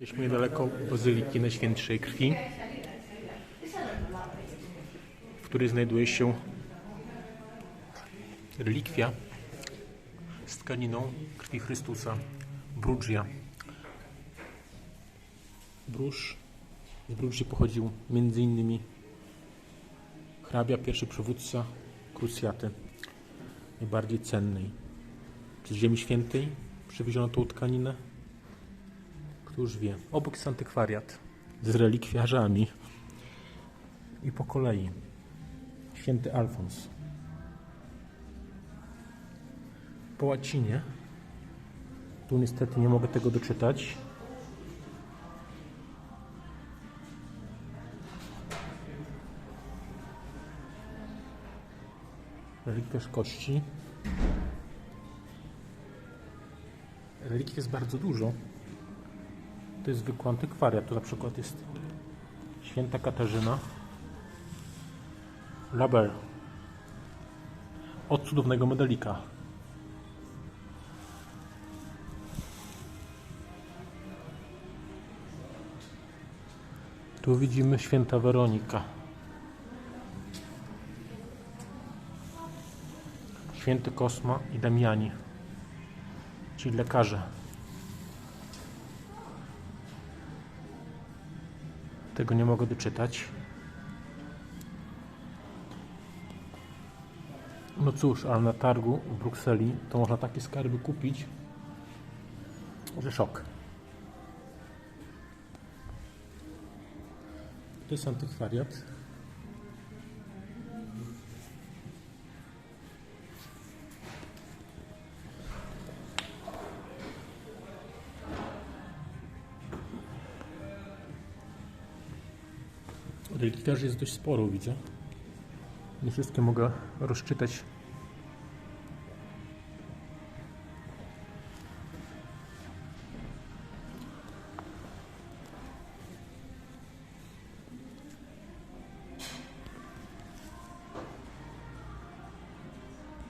Jesteśmy niedaleko Bazyliki Najświętszej Krwi, w której znajduje się relikwia z tkaniną krwi Chrystusa, Brudżia. Bruż, z Brudży pochodził m.in. hrabia, pierwszy przywódca krucjaty, najbardziej cennej. Z Ziemi Świętej przywieziono tą tkaninę już wie. Obok jest antykwariat z relikwiarzami. I po kolei święty Alfons. Po łacinie. Tu niestety nie mogę tego doczytać. Relikwiarz kości. Relikwi jest bardzo dużo to jest zwykły antykwariat. Tu na przykład jest święta Katarzyna Laber od cudownego medalika. Tu widzimy święta Weronika. Święty Kosma i Damiani, czyli lekarze. Tego nie mogę doczytać. No cóż, ale na targu w Brukseli to można takie skarby kupić, że szok. To jest antykwariat. Relikwiarzy jest dość sporo, widzę. Nie wszystkie mogę rozczytać